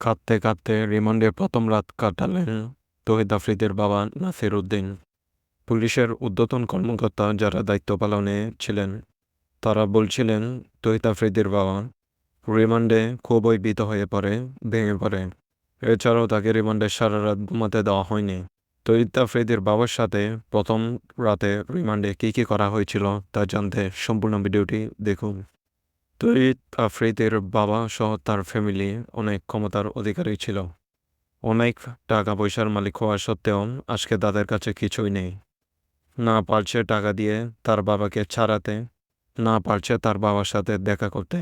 কাঁদতে কাঁদতে রিমান্ডে প্রথম রাত কাটালেন তহিদ আফ্রিদির বাবা নাসির উদ্দিন। পুলিশের ঊর্ধ্বতন কর্মকর্তা যারা দায়িত্ব পালনে ছিলেন, তারা বলছিলেন, তহিদ আফ্রিদির বাবা রিমান্ডে খুবই ভীত হয়ে পড়ে, ভেঙে পড়ে। এছাড়াও তাকে রিমান্ডে সারা রাত ঘুমাতে দেওয়া হয়নি। তহিদ আফ্রিদির বাবার সাথে প্রথম রাতে রিমান্ডে কী কী করা হয়েছিল তা জানতে সম্পূর্ণ ভিডিওটি দেখুন। তহিদ আফ্রিদের বাবা সহ তার ফ্যামিলি অনেক ক্ষমতার অধিকারী ছিল। অনেক টাকা পয়সার মালিক হওয়া সত্ত্বেও আজকে তাদের কাছে কিছুই নেই। না পারছে টাকা দিয়ে তার বাবাকে ছাড়াতে, না পারছে তার বাবার সাথে দেখা করতে।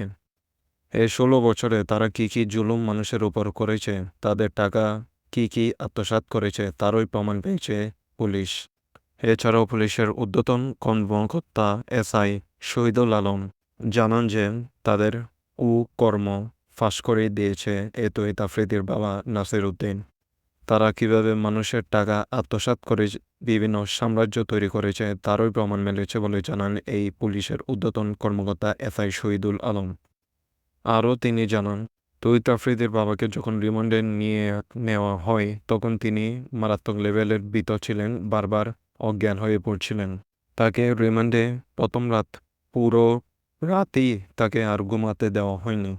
এই ষোলো বছরে তারা কি কি জুলুম মানুষের উপর করেছে, তাদের টাকা কি কি আত্মসাৎ করেছে, তারই প্রমাণ পেয়েছে পুলিশ। এছাড়াও পুলিশের ঊর্ধ্বতন কর্মকর্তা এসআই শহীদুল আলম জানান যে তাদের উ কর্ম ফাঁস করে দিয়েছে এ তহিদ আফ্রিদির বাবা নাসির উদ্দিন। তারা কীভাবে মানুষের টাকা আত্মসাৎ করে বিভিন্ন সাম্রাজ্য তৈরি করেছে তারই প্রমাণ মিলেছে বলে জানান এই পুলিশের ঊর্ধ্বতন কর্মকর্তা এসআই শহীদুল আলম। আরও তিনি জানান তহিদ আফ্রিদির বাবাকে যখন রিমান্ডে নিয়ে নেওয়া হয়, তখন তিনি মারাত্মক লেভেলের ভীত ছিলেন, বারবার অজ্ঞান হয়ে পড়ছিলেন। তাকে রিমান্ডে প্রথম রাত পুরো রাতেই তাকে আর ঘুমাতে দেওয়া হয়নি।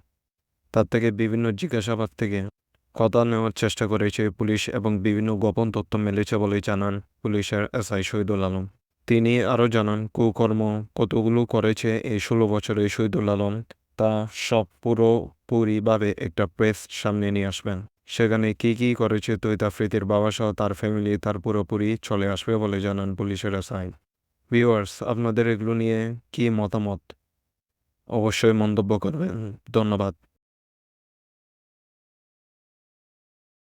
তার থেকে বিভিন্ন জিজ্ঞাসাবাদ থেকে কথা নেওয়ার চেষ্টা করেছে পুলিশ এবং বিভিন্ন গোপন তথ্য মেলেছে বলে জানান পুলিশের এসআই শহীদুল আলম। তিনি আরও জানান, কুকর্ম কতগুলো করেছে এই ষোলো বছরে শহীদুল আলম, তা সব পুরোপুরিভাবে একটা প্রেস সামনে নিয়ে আসবেন। সেখানে কী কী করেছে তৈত বাবা সহ তার ফ্যামিলি, তার পুরোপুরি চলে আসবে বলে জানান পুলিশের এসআই। ভিউয়ার্স, আপনাদের এগুলো নিয়ে কী মতামত? অবশ্যই মন্তব্য করবেন। ধন্যবাদ।